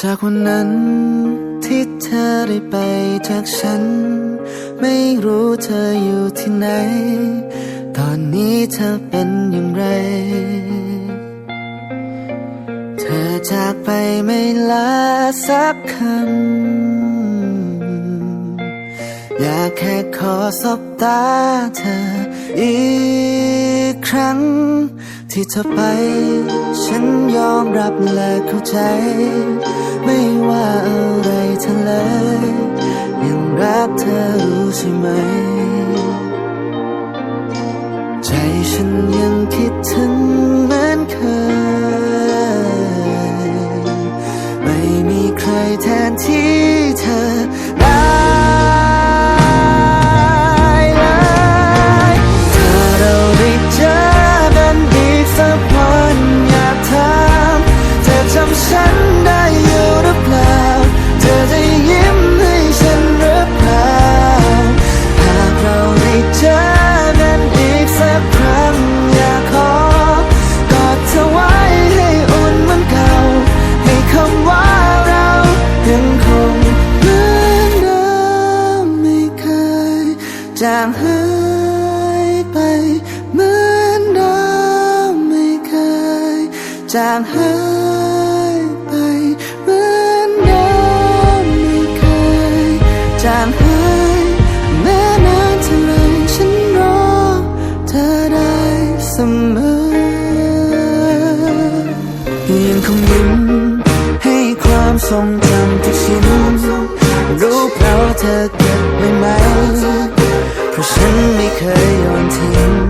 จากวันนั้นที่เธอได้ไปจากฉัน ไม่รู้เธออยู่ที่ไหน ตอนนี้เธอเป็นอย่างไร เธอจากไปไม่ลาสักคำ อยากแค่ขอสบตาเธออีกครั้ง ที่เธอไปฉันยอม มรับและเข้าใจ ไม่ว่าอะไรเธอเลยยังรักเธอรู้ใช่ไหม จางหายไปเหมือนเดิมไม่เคยจางหายแม้นานเท่าไรฉันรอเธอได้เสมอยังคงยิ้มให้ความทรงจำทุกชิ้นรู้เปล่าเธอเก็บไว้ไหม เพราะฉันไม่เคยโยนทิ้ง